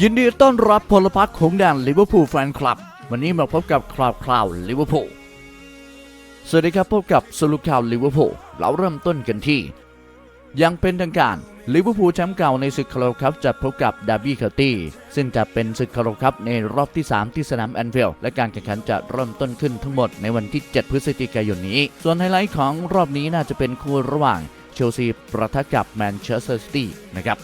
ยินดีต้อนรับพลพรรคของแดนลิเวอร์พูลแฟนคลับ วันนี้มาพบกับคราวคราวลิเวอร์พูลสวัสดีครับพบกับสรุปข่าวลิเวอร์พูลเราเริ่มต้นกันที่ ยังเป็นทางการลิเวอร์พูลแชมป์เก่าในศึกคาราคัพจะพบกับดาร์บี้เคาน์ตี้ซึ่งจะเป็นศึกคาราคัพในรอบที่ 3 ที่สนามแอนฟิลด์และการแข่งขันจะเริ่มต้นขึ้นทั้งหมดในวันที่ 7 พฤศจิกายนนี้ ส่วนไฮไลท์ของรอบนี้น่าจะเป็นคู่ระหว่างเชลซีประทะกับแมนเชสเตอร์ซิตี้นะครับ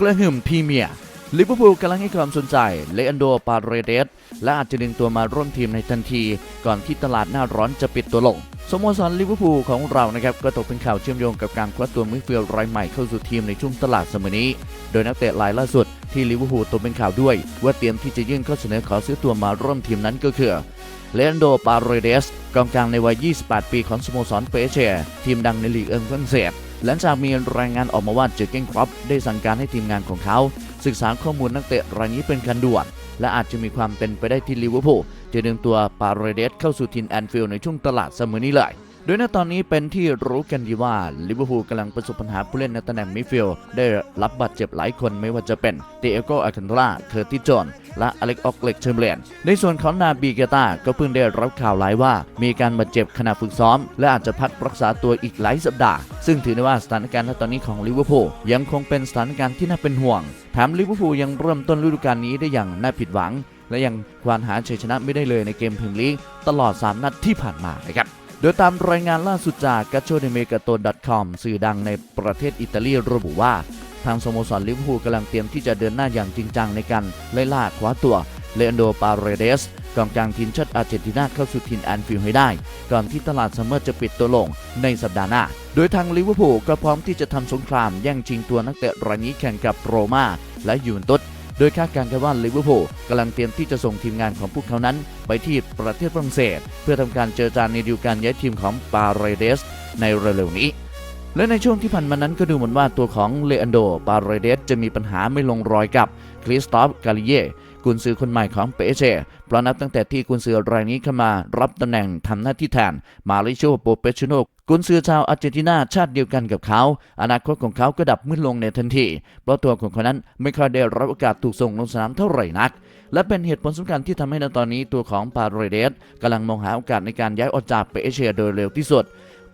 กระหึ่มพรีเมียร์ลิเวอร์พูลกำลังให้ความสนใจเลอันโดปาเรเดสและอาจจะดึงตัวมาร่วมทีมในทันที ก่อนที่ตลาดหน้าร้อนจะปิดตัวลงสโมสรลิเวอร์พูลของเรานะครับก็ตกเป็นข่าวเชื่อมโยงกับการคว้าตัวมิดฟิลด์รายใหม่เข้าสู่ทีมในช่วงตลาดสมอนี้ โดยนักเตะรายล่าสุดที่ลิเวอร์พูลตกเป็นข่าวด้วย ว่าเตรียมที่จะยื่นข้อเสนอขอซื้อตัวมาร่วมทีมนั้นก็คือเลอันโดปาเรเดสกองกลางในวัย 28 ปีของสโมสรเปเช่ทีมดังในลีกเอิงฝรั่งเศส หลังจากมีรายงานออกมาว่าเจอเก้งครับได้สั่งการให้ทีมงานของเขา ศึกษาข้อมูลนักเตะรายนี้เป็นคันด่วน และอาจจะมีความเป็นไปได้ที่ลิเวอร์พูลจะดึงตัวปาเรเดสเข้าสู่ทีมแอนฟิลด์ในช่วงตลาดเสมอนี้เลย โดยณตอนนี้เป็นที่รู้กันดีว่าลิเวอร์พูลกำลังประสบปัญหาผู้เล่นในตำแหน่งมิดฟิลด์ได้รับบาดเจ็บหลายคนไม่ว่าจะเป็นเดเอโกอาคันโตลาเคอร์ติจอนและอเล็กออกเล็กเชมเบรนในส่วนของนาบีเกตาก็เพิ่งได้รับข่าวหลายว่า มีการบาดเจ็บขณะฝึกซ้อม และอาจจะพักรักษาตัวอีกหลายสัปดาห์ ซึ่งถือได้ว่าสถานการณ์ณตอนนี้ของลิเวอร์พูลยังคงเป็นสถานการณ์ที่น่าเป็นห่วงแถมลิเวอร์พูลยังเริ่มต้นฤดูกาลนี้ได้อย่างน่าผิดหวัง และยังควานหาชัยชนะไม่ได้เลยในเกมพรีเมียร์ลีกตลอด 3 นัดที่ผ่านมานะครับ โดยตามรายงานล่าสุดจาก g a c c h o d e m e g a t o c o m สื่อดังในประเทศอิตาลีระบุว่า ทางสโมสรลิเวอร์พูลกำลังเตรียมที่จะเดินหน้าอย่างจริงจังในการไล่ล่าคว้าตัวเลอันโดปาเรเดสกองกลางทีมชาติอาร์เจนตินาเข้าสู่ทีมแอนฟิลด์ให้ได้ ก่อนที่ตลาดซัมเมอร์จะปิดตัวลงในสัปดาห์หน้า โดยทางลิเวอร์พูลก็พร้อมที่จะทำสงครามแย่งชิงตัวนักเตะรายนี้แข่งกับโรม่าและยูเวนตุส ดยคาดการณ์กันว่าลิเวอร์พูลกำลังเตรียมที่จะส่งทีมงานของพวกเขานั้น ไปที่ประเทศฝรั่งเศส เพื่อทำการเจรจาในดีลการย้ายทีมของปาเรเดสในเร็วๆนี้และในช่วงที่ผ่านมานั้นก็ดูเหมือนว่าตัวของเลอันโด ปาเรเดสจะมีปัญหาไม่ลงรอยกับคริสตอฟกาลิเย กุนซือคนใหม่ของเปเช่เพราะนับตั้งแต่ที่กุนซือรายนี้เข้ามารับตำแหน่งทำหน้าที่แทนมาริโชโปเปชิโนกุนซือชาวอาร์เจนตินาชาติเดียวกันกับเขา อนาคตของเขาก็ดับมืดลงในทันที เพราะตัวของเขานั้นไม่ค่อยได้รับโอกาสถูกส่งลงสนามเท่าไหร่นัก และเป็นเหตุผลสำคัญที่ทำให้ในตอนนี้ตัวของปาเรเดสกำลังมองหาโอกาสในการย้ายออกจากเปเช่โดยเร็วที่สุด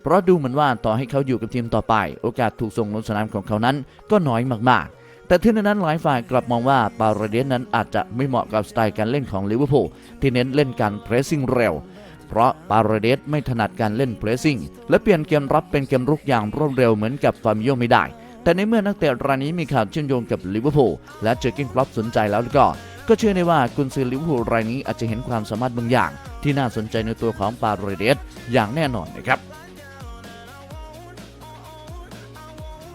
เพราะดูเหมือนว่าต่อให้เขาอยู่กับทีมต่อไป โอกาสถูกส่งลงสนามของเขานั้นก็น้อยมากๆ แต่ที่นั้นหลายฝ่ายกลับมองว่าปาเรเดสนั้นอาจจะไม่เหมาะกับสไตล์การเล่นของลิเวอร์พูลที่เน้นเล่นการเพรสซิ่งเร็ว เพราะปาเรเดสไม่ถนัดการเล่นเพรสซิ่งและเปลี่ยนเกมรับเป็นเกมรุกอย่างรวดเร็วเหมือนกับฟาร์มิโยไม่ได้ แต่ในเมื่อนักเตะรายนี้มีข่าวเชื่อมโยงกับลิเวอร์พูลและเจอร์กินครอปสนใจแล้วก็ก็เชื่อได้ว่ากุนซือลิเวอร์พูลรายนี้อาจจะเห็นความสามารถบางอย่าง ที่น่าสนใจในตัวของปาเรเดสอย่างแน่นอนนะครับ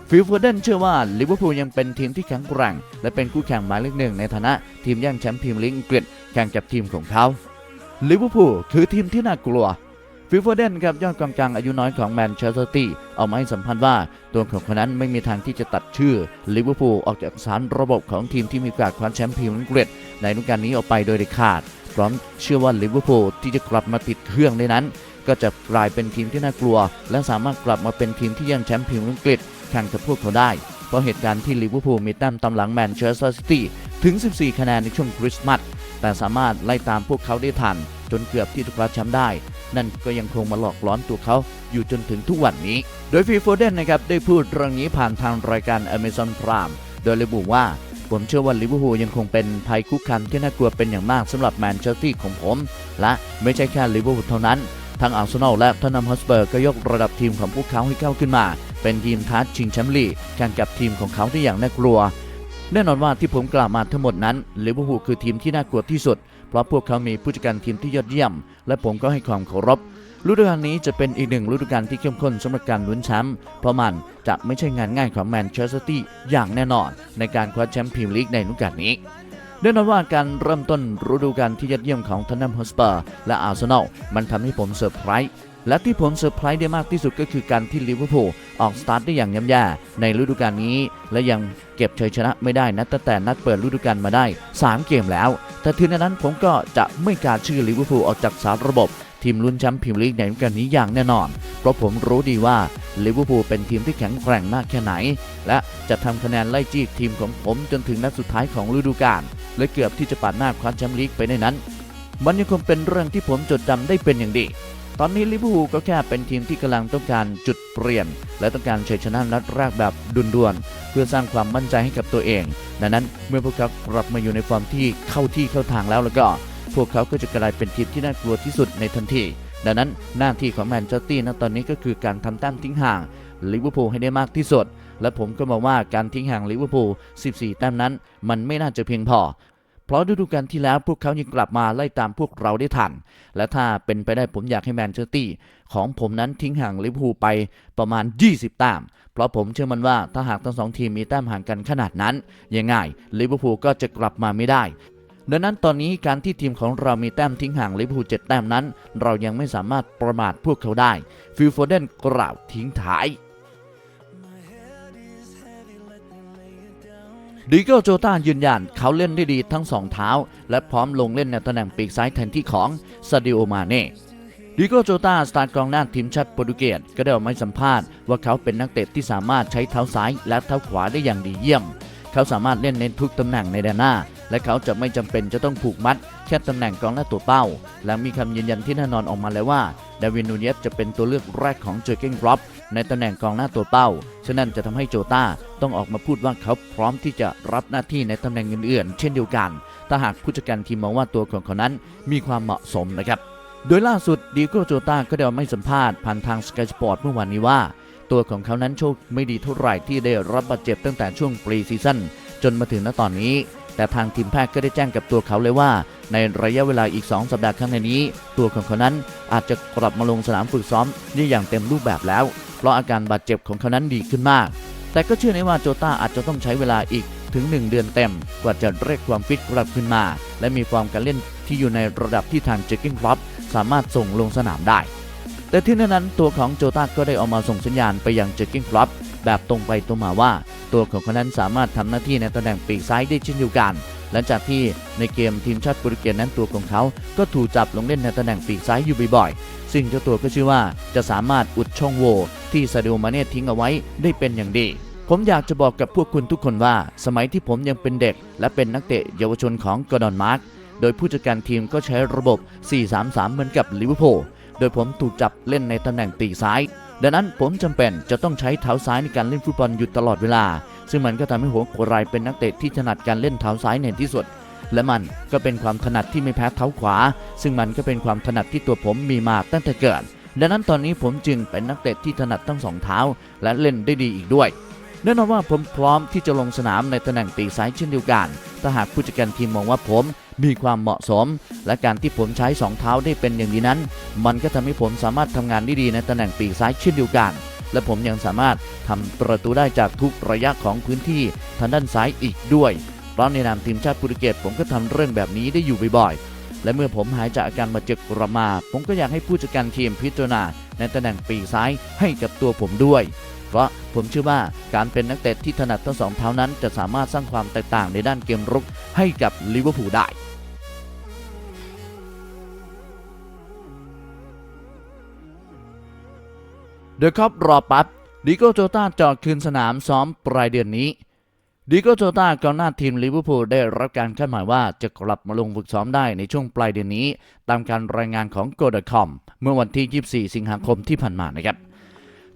ฟิลโฟเดนเชื่อว่าลิเวอร์พูลยังเป็นทีมที่แข็งแกร่ง และเป็นคู่แข่งหมายเลขหนึ่งในฐานะทีมแย่งแชมป์พรีเมียร์ลีกอังกฤษแข่งกับทีมของเขาลิเวอร์พูลคือทีมที่น่ากลัวฟิลโฟเดนครับยอดกองกลางอายุน้อยของแมนเชสเตอร์ตี้ออกมาให้สัมพันธ์ว่าตัวของคนนั้นไม่มีทางที่จะตัดชื่อลิเวอร์พูลออกจากสารระบบของทีมที่มีโอกาสคว้าแชมป์พรีเมียร์ลีกอังกฤษในฤดูกาลนี้ออกไปโดยเด็ดขาดพร้อมเชื่อว่าลิเวอร์พูลที่จะกลับมาติดเครื่องได้นั้น ก็จะกลายเป็นทีมที่น่ากลัว และสามารถกลับมาเป็นทีมที่ย่งแชมป์พรีเมียร์ลีกอังกฤษ ข่งกับพวกเขาได้ เพราะเหตุการณ์ที่ลิเวอร์พูลมีแต้มตามหลังแมนเชสเตอร์ซิตี้ถึง 14 คะแนนในช่วงคริสต์มาสแต่สามารถไล่ตามพวกเขาได้ทัน จนเกือบที่จะคว้าแชมป์ได้ นั่นก็ยังคงมาหลอกล้อนตัวเขาอยู่จนถึงทุกวันนี้ โดยฟีโฟเดนนะครับได้พูดเรื่องนี้ผ่านทางรายการ Amazon Prime โดยระบุว่าผมเชื่อว่าลิเวอร์พูลยังคงเป็นภัยคุกคามที่น่ากลัวเป็นอย่างมากสำหรับแมนเชสเตอร์ของผม และไม่ใช่แค่ลิเวอร์พูลเท่านั้น ทั้งอาร์เซนอลและทอตแนมฮอสเปอร์ก็ยกระดับทีมของพวกเขาให้ก้าวขึ้นมา เป็นทีมท้าชิงแชมป์ลีกแข่งกับทีมของเขาได้อย่างน่ากลัว แน่นอนว่าที่ผมกล่าวมาทั้งหมดนั้นลิเวอร์พูลคือทีมที่น่ากลัวที่สุด เพราะพวกเขามีผู้จัดการทีมที่ยอดเยี่ยม และผมก็ให้ความเคารพฤดูกาลนี้จะเป็นอีกหนึ่งฤดูกาลที่เข้มข้นสำหรับการลุ้นแชมป์เพราะมันจะไม่ใช่งานง่ายของแมนเชสเตอร์ซิตี้อย่างแน่นอน ในการคว้าแชมป์พรีเมียร์ลีกในฤดูกาลนี้ แน่นอนว่าการเริ่มต้นฤดูกาลที่ยอดเยี่ยมของท o น n มฮอสเปอร์และอาร์เซนอลมันทำให้ผมเซอร์ไพรส์และที่ผมเซอร์ไพรส์ได้มากที่สุดก็คือการที่ลิเวอร์พูลออกสตาร์ทได้อย่างย่ำแย่ในฤดูกาลนี้ และยังเก็บชัยชนะไม่ได้นับตั้งแต่นัดเปิดฤดูกาลมาได้ 3 เกมแล้ว แต่ถึงนั้นผมก็จะไม่กล้าชื่อลิเวอร์พูลออกจากสารระบบ ทีมลุ้นแชมป์พรีเมียร์ลีกในฤดูกาลนี้อย่างแน่นอน เพราะผมรู้ดีว่าลิเวอร์พูลเป็นทีมที่แข็งแกร่งมากแค่ไหน และจะทำคะแนนไล่จี้ทีมของผมจนถึงนัดสุดท้ายของฤดูกาล และเกือบที่จะปาดหน้าคว้าแชมป์ลีกไปในนั้น มันยังคงเป็นเรื่องที่ผมจดจำได้เป็นอย่างดี ตอนนี้ลิเวอร์พูลก็แค่เป็นทีมที่กำลังต้องการจุดเปลี่ยน และต้องการชัยชนะนัดแรกแบบด่วนๆเพื่อสร้างความมั่นใจให้กับตัวเอง ดังนั้นเมื่อพวกเขากลับมาอยู่ในฟอร์มที่เข้าที่เข้าทางแล้วแล้วก็ พวกเขาก็จะกลายเป็นทีมที่น่ากลัวที่สุดในทันทีดังนั้นหน้าที่ของแมนเชสเตอร์ตอนนี้ก็คือการทำแต้มทิ้งห่างลิเวอร์พูลให้ได้มากที่สุด และผมก็มองว่าการทิ้งห่างลิเวอร์พูล 14 แต้มนั้น มันไม่น่าจะเพียงพอ เพราะฤดูกาลที่แล้วพวกเขายังกลับมาไล่ตามพวกเราได้ทัน และถ้าเป็นไปได้ผมอยากให้แมนเชสเตอร์ของผมนั้นทิ้งห่างลิเวอร์พูลไปประมาณ 20 แต้มเพราะผมเชื่อมันว่าถ้าหากทั้งสองทีมมีแต้มห่างกันขนาดนั้นยังไงลิเวอร์พูลก็จะกลับมาไม่ได้ดังนั้นตอนนี้การที่ทีมของเรามีแต้มทิ้งห่างลิเวอร์พูล7แต้มนั้น เรายังไม่สามารถประมาทพวกเขาได้ ฟิลโฟเดนกล่าวทิ้งท้าย ดิโก้โจตายืนยันเขาเล่นได้ดีทั้งสองเท้า และพร้อมลงเล่นในตำแหน่งปีกซ้ายแทนที่ของซาดิโอมาเน่ดิโกโจตาสตาร์กองหน้าทีมชาติโปรตุเกสก็ได้ออกมาสัมภาษณ์ว่าเขาเป็นนักเตะที่สามารถใช้เท้าซ้ายและเท้าขวาได้อย่างดีเยี่ยม เขาสามารถเล่นในทุกตำแหน่งในแดนหน้า และเขาจะไม่จำเป็นจะต้องผูกมัดแค่ตำแหน่งกองหน้าตัวเป้า และมีคำยืนยันที่แน่นอนออกมาแล้วว่าดาวินนูเยสจะเป็นตัวเลือกแรกของเจอร์เกนกรอ ในตำแหน่งกองหน้าตัวเป้า ฉะนั้นจะทำให้โจต้าต้องออกมาพูดว่าเขาพร้อมที่จะรับหน้าที่ในตำแหน่งอื่นๆ เช่นเดียวกัน ถ้าหากผู้จัดการทีมมองว่าตัวของเขานั้นมีความเหมาะสมนะครับ โดยล่าสุดดีโก้โจต้าก็ได้ออกมาให้สัมภาษณ์ผ่านทางสกายสปอร์ตเมื่อวานนี้ว่า ตัวของเขานั้นโชคไม่ดีเท่าไหร่ที่ได้รับบาดเจ็บตั้งแต่ช่วงปรีซีซั่นจนมาถึงณตอนนี้ แต่ทางทีมแพทย์ก็ได้แจ้งกับตัวเขาเลยว่า ในระยะเวลาอีก 2 สัปดาห์ข้างในนี้ ตัวของเขานั้นอาจจะกลับมาลงสนามฝึกซ้อมได้อย่างเต็มรูปแบบแล้ว เพราะอาการบาดเจ็บของเขานั้นดีขึ้นมาก แต่ก็เชื่อในว่าโจต้าอาจจะต้องใช้เวลาอีกถึง 1 เดือนเต็ม กว่าจะเรียกความฟิตกลับขึ้นมา และมีฟอร์มการเล่นที่อยู่ในระดับที่ทางเจคกิ้งคลับสามารถส่งลงสนามได้ แต่ที่นั้นตัวของโจต้าก็ได้ออกมาส่งสัญญาณไปยังเจคกิ้งคลับ แบบตรงไปตรงมาว่า ตัวของเขานั้นสามารถทำหน้าที่ในตำแหน่งปีกซ้ายได้เช่นเดียวกันหลังจากที่ในเกมทีมชาติโปรตุเกสนั้นตัวของเขา ก็ถูกจับลงเล่นในตำแหน่งปีกซ้ายอยู่บ่อยๆ ซึ่งเจ้าตัวก็ชื่อว่าจะสามารถอุดช่องโหว่ที่ซาดิโอมาเน่ทิ้งเอาไว้ได้เป็นอย่างดี ผมอยากจะบอกกับพวกคุณทุกคนว่า สมัยที่ผมยังเป็นเด็ก และเป็นนักเตะเยาวชนของกอร์ดอนมาร์กโดยผู้จัดการทีมก็ใช้ระบบ 4-3-3 เหมือนกับลิเวอร์พูล โดยผมถูกจับเล่นในตำแหน่งปีกซ้าย ดังนั้นผมจำเป็นจะต้องใช้เท้าซ้ายในการเล่นฟุตบอลอยู่ตลอดเวลา ซึ่งมันก็ทำให้หัวโขรายเป็นนักเตะที่ถนัดการเล่นเท้าซ้ายในที่สุด และมันก็เป็นความถนัดที่ไม่แพ้เท้าขวา ซึ่งมันก็เป็นความถนัดที่ตัวผมมีมาตั้งแต่เกิด ดังนั้นตอนนี้ผมจึงเป็นนักเตะที่ถนัดทั้งสองเท้า และเล่นได้ดีอีกด้วย แน่นอนว่าผมพร้อมที่จะลงสนามในตำแหน่งปีกซ้ายเช่นเดียวกัน ถ้าหากผู้จัดการทีมมองว่าผมมีความเหมาะสม และการที่ผมใช้สองเท้าได้เป็นอย่างนี้นั้น มันก็ทำให้ผมสามารถทำงานได้ดีในตำแหน่งปีกซ้ายเช่นเดียวกัน และผมยังสามารถทำประตูได้จากทุกระยะของพื้นที่ทางด้านซ้ายอีกด้วย เพราะในนามทีมชาติโปรตุเกสผมก็ทำเรื่องแบบนี้ได้อยู่บ่อยๆ และเมื่อผมหายจากอาการบาดเจ็บกลับมา ผมก็อยากให้ผู้จัดการทีมพิจารณาในตำแหน่งปีกซ้ายให้กับตัวผมด้วย เพราะผมเชื่อว่าการเป็นนักเตะที่ถนัดทั้งสองเท้านั้น จะสามารถสร้างความแตกต่างในด้านเกมรุกให้กับลิเวอร์พูลได้เดอะคัพรอปั๊บดิโก้โจต้าจอดคืนสนามซ้อมปลายเดือนนี้ดิโก้โจต้ากองหน้าทีมลิเวอร์พูลได้รับการคาดหมายว่าจะกลับมาลงฝึกซ้อมได้ในช่วงปลายเดือนนี้ ตามการรายงานของ g o d c o m เมื่อวันที่ 24 สิงหาคมที่ผ่านมานะครับ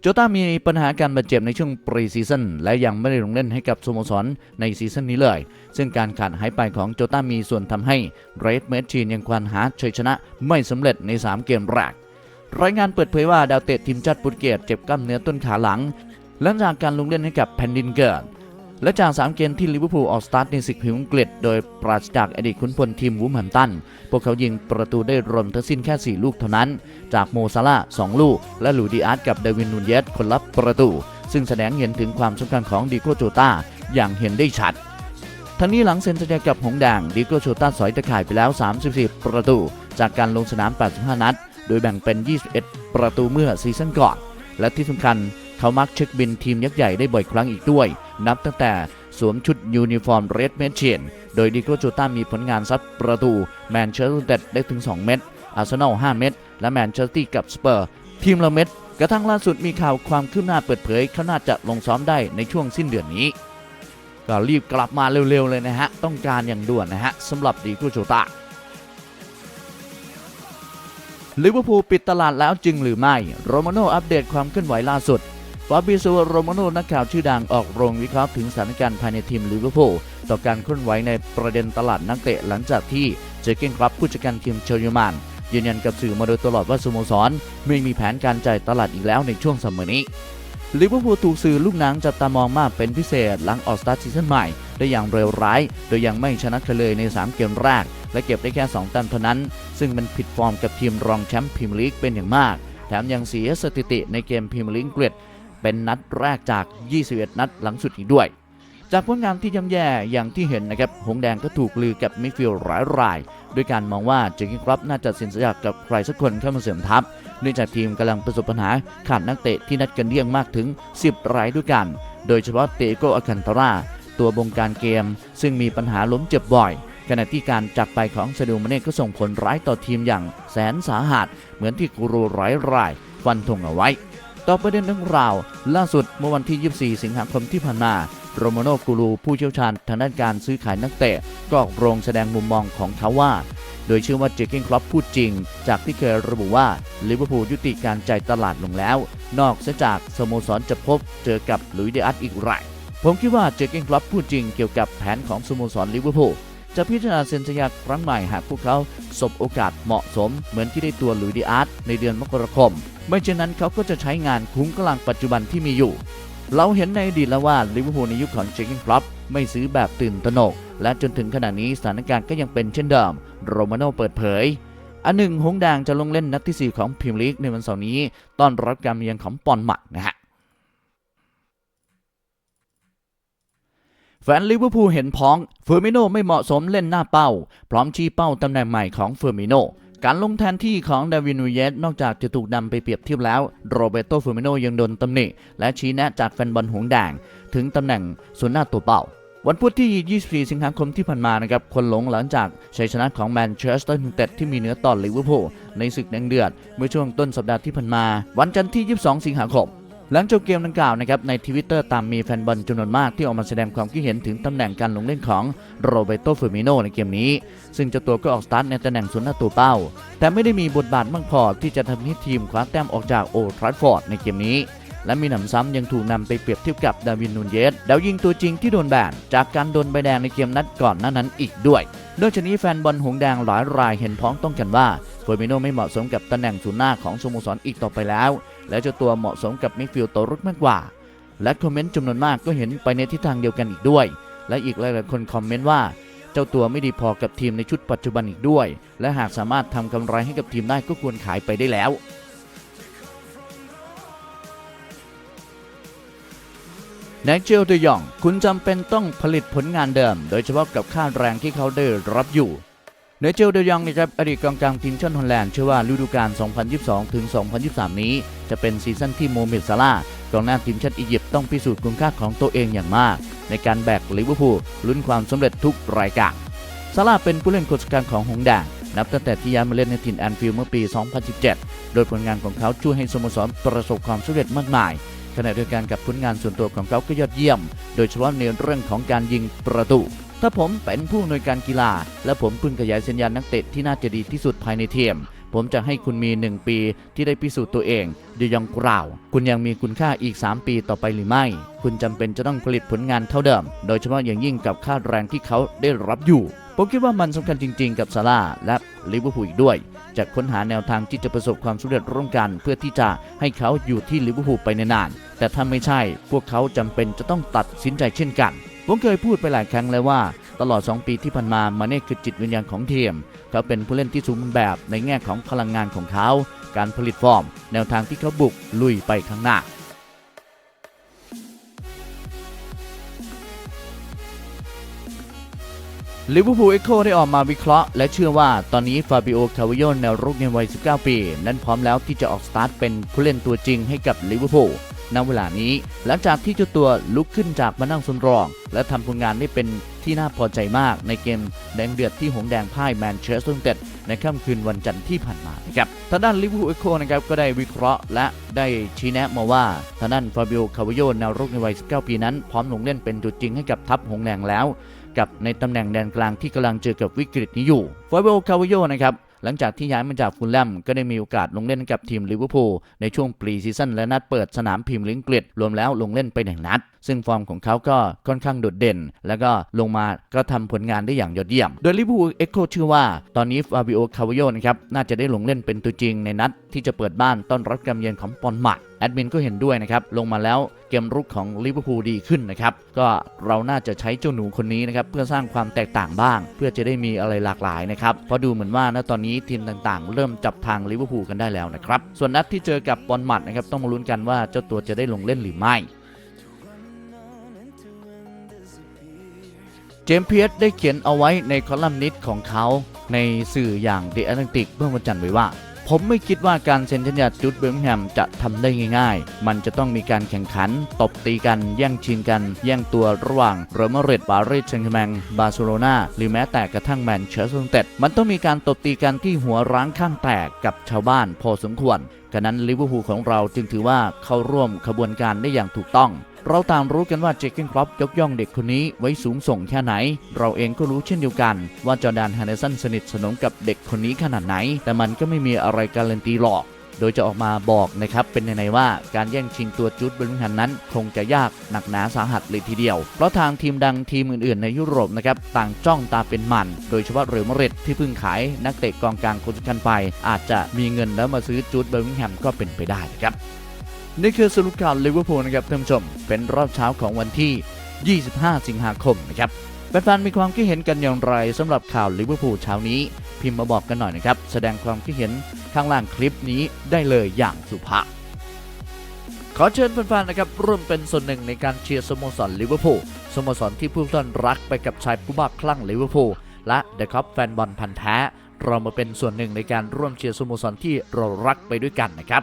โจต้ามีปัญหาการบาดเจ็บในช่วงปรีซีซั่นและยังไม่ได้ลงเล่นให้กับสโมสรในซีซั่นนี้เลย ซึ่งการขาดหายไปของโจต้ามีส่วนทำให้เรดเมชีนยังควานหาชัยชนะไม่สำเร็จใน 3 เกมแรก รายงานเปิดเผยว่าดาวเตะทีมชาติโปรตุเกสเจ็บกล้ามเนื้อต้นขาหลัง หลังจากการลงเล่นให้กับแผ่นดินเกิด และจาก 3 เกมที่ลิเวอร์พูลออกสตาร์ทในศึกพิมพ์อังกฤษโดยปราศจากอดีตขุนพลทีมวูมแฮมตัน พวกเขายิงประตูได้รวมทั้งสิ้นแค่ 4 ลูกเท่านั้น จากโมซาลา2ลูก และลูดิอาร์ตกับเดวินนูนเยสคนรับประตู ซึ่งแสดงเห็นถึงความสำคัญของดิโกโจตาอย่างเห็นได้ชัดทั้งนี้หลังเซ็นสัญญากับหงแดงดิโกโชต้าสอยตะข่ายไปแล้ว 34 ประตู จากการลงสนาม 85 นัด โดยแบ่งเป็น 21 ประตูเมื่อซีซั่นก่อน และที่สำคัญ เขามักเช็คบินทีมยักษ์ใหญ่ได้บ่อยครั้งอีกด้วย นับตั้งแต่สวมชุดยูนิฟอร์มเรดเมเชนโดยดิโกโจต้ามีผลงานซัดประตูแมนเชสเตอร์ยูไนเต็ดได้ถึง 2 เม็ดอาร์เซนอล 5 เม็ดและแมนเชสเตอร์กับสเปอร์ ทีมละเม็ดกระทั่งล่าสุดมีข่าวความคืบหน้าเปิดเผยเขาน่าจะลงซ้อมได้ในช่วงสิ้นเดือนนี้ ก็รีบกลับมาเร็วๆเลยนะฮะ ต้องการอย่างด่วนนะฮะสำหรับดีกูโจตาลิเวอร์พูลปิดตลาดแล้วจริงหรือไม่โรมาโนอัปเดตความเคลื่อนไหวล่าสุด ฟาบิโซโรมาโนนักข่าวชื่อดังออกโรงวิเคราะห์ถึงสถานการณ์ภายในทีมลิเวอร์พูลต่อการเคลื่อนไหวในประเด็นตลาดนักเตะหลังจากที่เจอเกนครับผู้จัดการทีมเชลยูแมนยืนยันกับสื่อมาโดยตลอดว่าสโมสรไม่มีแผนการจ่ายตลาดอีกแล้วในช่วงซัมเมอร์นี้ลิเวอร์พูลถูกสื่อลูกหนังจับตามองมากเป็นพิเศษหลังออกสตาร์ทซีซั่นใหม่ ได้อย่างเร็วร้าย โดยยังไม่ชนะใครเลยใน 3 เกมแรก และเก็บได้แค่ 2 แต้มเท่านั้น ซึ่งมันผิดฟอร์มกับทีมรองแชมป์พรีเมียร์ลีกเป็นอย่างมาก แถมยังเสียสถิติในเกมพรีเมียร์ลีกอังกฤษ เป็นนัดแรกจาก 21 นัดหลังสุดอีกด้วย จากผลงานที่ย่ำแย่อย่างที่เห็นนะครับ หงแดงก็ถูกลือกับมิฟิลหลายรายด้วยการมองว่าเจอร์กินครับน่าจะเซ็นสัญญากับใครสักคนเข้ามาเสริมทัพเนื่องจากทีมกำลังประสบปัญหาขาดนักเตะที่นัดกันเลี่ยงมากถึง 10 รายด้วยกัน โดยเฉพาะเตโกอาคันตาราตัวบงการเกม ซึ่งมีปัญหาล้มเจ็บบ่อย ขณะที่การจากไปของซาดูมาเน่ก็ส่งผลร้ายต่อทีมอย่างแสนสาหัส เหมือนที่กูรูร้ายรายฟันธงเอาไว้ ต่อประเด็นเรื่องราว ล่าสุดเมื่อวันที่ 24 สิงหาคมที่ผ่านมาโรมาโนกูรูผู้เชี่ยวชาญทางด้านการซื้อขายนักเตะก็ออกโรงแสดงมุมมองของเขาว่า โดยเชื่อว่าเจอร์เกนครอปพูดจริง จากที่เคยระบุว่าลิเวอร์พูลยุติการจ่ายตลาดลงแล้ว นอกเสียจากสโมสรจะพบเจอกับลุยเดอัตอีกรายผมคิดว่าเจอร์เกนครอปพูดจริงเกี่ยวกับแผนของสโมสรลิเวอร์พูลจะพิจารณาเซ็นสัญญาครั้งใหม่หากพวกเขาสบโอกาสเหมาะสม เหมือนที่ได้ตัวลุยส์เดอัตในเดือนมกราคม ไม่เช่นนั้นเขาก็จะใช้งานคุ้มกำลังปัจจุบันที่มีอยู่ เราเห็นในอดีตแล้วว่าลิเวอร์พูลในยุคของเจอร์เกนครอปไม่ซื้อแบบตื่นตระหนก และจนถึงขณะนี้สถานการณ์ก็ยังเป็นเช่นเดิม โรมาโนเปิดเผย อันหนึ่งหงแดงจะลงเล่นนัดที่ 4 ของพรีเมียร์ลีกในวันเสาร์นี้ต้อนรับการเยือนของปอนหมัดนะฮะแฟนลิเวอร์พูลเห็นพ้องเฟอร์มิโนไม่เหมาะสมเล่นหน้าเป้า พร้อมชี้เป้าตำแหน่งใหม่ของเฟอร์มิโน การลงแทนที่ของดาวินนูเยสนอกจากจะถูกนำไปเปรียบเทียบแล้ว โรเบโตฟูมิโนยังโดนตำหนิ และชี้แนะจากแฟนบอลหงแดง ถึงตำแหน่งศูนย์หน้าตัวเป้าวันพุธที่ 24 สิงหาคมที่ผ่านมานะครับ คนหลงหลังจากชัยชนะของแมนเชสเตอร์ยูไนเต็ดที่มีเนื้อต่อลิเวอร์พูลในศึกแดงเดือด เมื่อช่วงต้นสัปดาห์ที่ผ่านมา วันจันทร์ที่ 22 สิงหาคม หลังจบเกมดังกล่าวนะครับในทวิตเตอร์ตามมีแฟนบอลจำนวนมากที่ออกมาแสดงความคิดเห็นถึงตำแหน่งการลงเล่นของโรเบโตฟอร์มิโนในเกมนี้ ซึ่งเจ้าตัวก็ออกสตาร์ทในตำแหน่งศูนย์หน้าตัวเป้า แต่ไม่ได้มีบทบาทมากพอที่จะทำให้ทีมคว้าแต้มออกจากโอทราฟฟอร์ดในเกมนี้ และมีหนำซ้ำยังถูกนำไปเปรียบเทียบกับดาวินนูนเยสดาวยิงตัวจริงที่โดนแบนจากการโดนใบแดงในเกมนัดก่อนหน้านั้นอีกด้วยนอกจากนี้แฟนบอลหงแดงหลายรายเห็นพ้องต้องกันว่าเฟอร์มิโนไม่เหมาะสมกับตำแหน่งศูนย์หน้าของสโมสรอีกต่อไปแล้ว และเจ้าตัวเหมาะสมกับมิดฟิลด์ตัวรุกมากกว่า และคอมเมนต์จำนวนมากก็เห็นไปในทิศทางเดียวกันอีกด้วย และอีกหลายๆคนคอมเมนต์ว่าเจ้าตัวไม่ดีพอกับทีมในชุดปัจจุบันอีกด้วย และหากสามารถทำกำไรให้กับทีมได้ก็ควรขายไปได้แล้วแนเจลเดยอง คุณจำเป็นต้องผลิตผลงานเดิม โดยเฉพาะกับค่าแรงที่เขาได้รับอยู่ เนเจลเดยองนะครับอดีตกองกลางทีมชาติฮอลแลนด์เชื่อว่าฤดูกาล 2022 ถึง 2023 นี้ จะเป็นซีซั่นที่โมเมดซาลากองหน้าทีมชาติอียิปต์ต้องพิสูจน์คุณค่าของตัวเองอย่างมาก ในการแบกลิเวอร์พูลลุ้นความสำเร็จทุกรายการซาลาเป็นผู้เล่นคนสำคัญของหงส์แดงนับตั้งแต่ที่ย้ายมาเล่นในถิ่นแอนฟิลด์เมื่อปี 2017 โดยผลงานของเขาช่วยให้สโมสรประสบความสำเร็จมากมายขณะเดียวกันกับผลงานส่วนตัวของเขาก็ยอดเยี่ยม โดยเฉพาะในเรื่องของการยิงประตู ถ้าผมเป็นผู้อำนวยการกีฬา และผมเพิ่งขยายสัญญานักเตะที่น่าจะดีที่สุดภายในทีมผมจะให้คุณมี 1 ปีที่ได้พิสูจน์ตัวเองเดยองกล่าว คุณยังมีคุณค่าอีก 3 ปีต่อไปหรือไม่ คุณจำเป็นจะต้องผลิตผลงานเท่าเดิม โดยเฉพาะอย่างยิ่งกับค่าแรงที่เขาได้รับอยู่ ผมคิดว่ามันสำคัญจริง ๆ กับซาร่าและลิเวอร์พูลอีกด้วย จะค้นหาแนวทางที่จะประสบความสำเร็จร่วมกัน เพื่อที่จะให้เขาอยู่ที่ลิเวอร์พูลไปนานๆแต่ถ้าไม่ใช่ พวกเขาจำเป็นจะต้องตัดสินใจเช่นกัน ผมเคยพูดไปหลายครั้งแล้วว่าตลอด 2 ปีที่ผ่านมามาเน่คือจิตวิญญาณของทีม เขาเป็นผู้เล่นที่สมบูรณ์แบบในแง่ของพลังงานของเขา การผลิตฟอร์ม แนวทางที่เขาบุกลุยไปข้างหน้าลิเวอร์พูลเอ็กโคได้ออกมาวิเคราะห์ และเชื่อว่าตอนนี้ฟาบิโอคาวิโยแนวรุกในวัย 19 ปี นั้นพร้อมแล้วที่จะออกสตาร์ทเป็นผู้เล่นตัวจริงให้กับลิเวอร์พูล ณเวลานี้ หลังจากที่เจ้าตัวลุกขึ้นจากมานั่งสำรอง และทำผลงานได้เป็นที่น่าพอใจมากในเกมแดงเดือดที่หงแดงพ่ายแมนเชสเตอร์ยูไนเต็ดในค่ำคืนวันจันทร์ที่ผ่านมานะครับทางด้านลิเวอร์พูลเอ็กโคนะครับก็ได้วิเคราะห์และได้ชี้แนะมาว่าทางด้านฟาบิโอคาวาโยแนวรุกในวัย 19 ปีนั้น พร้อมลงเล่นเป็นตัวจริงให้กับทัพหงแดงแล้ว กับในตำแหน่งแดนกลางที่กำลังเจอกับวิกฤตนี้อยู่ฟาบิโอคาวาโยนะครับ หลังจากที่ย้ายมาจากฟูลแลมก็ได้มีโอกาสลงเล่นกับทีมลิเวอร์พูลในช่วงปรีซีซั่นและนัดเปิดสนามพรีเมียร์ลีกอังกฤษรวมแล้วลงเล่นไปหนึ่งนัด ซึ่งฟอร์มของเขาก็ค่อนข้างโดดเด่น แล้วก็ลงมาก็ทำผลงานได้อย่างยอดเยี่ยม โดยลิเวอร์พูลเอ็กโคชื่อว่าตอนนี้ฟาบิโอคาวาโยนะครับน่าจะได้ลงเล่นเป็นตัวจริงในนัดที่จะเปิดบ้านต้อนรับการเยือนของปอนมัด แอดมินก็เห็นด้วยนะครับ ลงมาแล้วเกมรุกของลิเวอร์พูลดีขึ้นนะครับ ก็เราน่าจะใช้เจ้าหนูคนนี้นะครับ เพื่อสร้างความแตกต่างบ้าง เพื่อจะได้มีอะไรหลากหลายนะครับ เพราะดูเหมือนว่าณตอนนี้ทีมต่างๆ เริ่มจับทางลิเวอร์พูลกันได้แล้วนะครับ ส่วนนัดที่เจอกับบอลมัดนะครับต้องมาลุ้นกันว่าเจ้าตัวจะได้ลงเล่นหรือไม่เจมส์เพียสได้เขียนเอาไว้ในคอลัมนิสต์ของเขาในสื่ออย่างเดอะแอตแลนติกเมื่อวันจันทร์ไว้ว่า ผมไม่คิดว่าการเซ็นสัญญาจุดเบอร์มแฮมจะทำได้ง่าย ๆ มันจะต้องมีการแข่งขัน ตบตีกัน แย่งชิงกัน แย่งตัวระหว่างเรอัลมาดริดปารีสแซงต์แมงบาร์เซโลนาหรือแม้แต่กระทั่งแมนเชสเตอร์ยูไนเต็ดมันต้องมีการตบตีกันที่หัวร้างข้างแตกกับชาวบ้านพอสมควรกะนั้นลิเวอร์พูลของเราจึงถือว่าเข้าร่วมขบวนการได้อย่างถูกต้อง เราต่างรู้กันว่าเจคเกนครอปยกย่องเด็กคนนี้ไว้สูงส่งแค่ไหน เราเองก็รู้เช่นเดียวกัน ว่าจอร์แดนแฮนเดสันสนิทสนมกับเด็กคนนี้ขนาดไหน แต่มันก็ไม่มีอะไรการันตีหรอก โดยจะออกมาบอกนะครับ เป็นในๆว่าการแย่งชิงตัวจูดเบลลิงแฮมนั้น คงจะยากหนักหนาสาหัสเลยทีเดียว เพราะทางทีมดังทีมอื่นๆ ในยุโรปนะครับต่างจ้องตาเป็นมัน โดยเฉพาะเรอัลมาดริดที่เพิ่งขายนักเตะกองกลางคนสำคัญไป อาจจะมีเงินแล้วมาซื้อจูดเบลลิงแฮมก็เป็นไปได้ครับ นี่คือสรุปข่าวลิเวอร์พูลนะครับท่านผู้ชม เป็นรอบเช้าของวันที่ 25 สิงหาคมนะครับแฟนๆมีความคิดเห็นกันอย่างไรสำหรับข่าวลิเวอร์พูลเช้านี้ พิมพ์มาบอกกันหน่อยนะครับ แสดงความคิดเห็นข้างล่างคลิปนี้ได้เลยอย่างสุภาพขอเชิญแฟนๆนะครับร่วมเป็นส่วนหนึ่งในการเชียร์สโมสรลิเวอร์พูลสโมสรที่ผู้ท่านรักไปกับชายผู้บ้าคลั่งลิเวอร์พูลและเดอะคัพแฟนบอลพันธ์แท้ เรามาเป็นส่วนหนึ่งในการร่วมเชียร์สโมสรที่เรารักไปด้วยกันนะครับ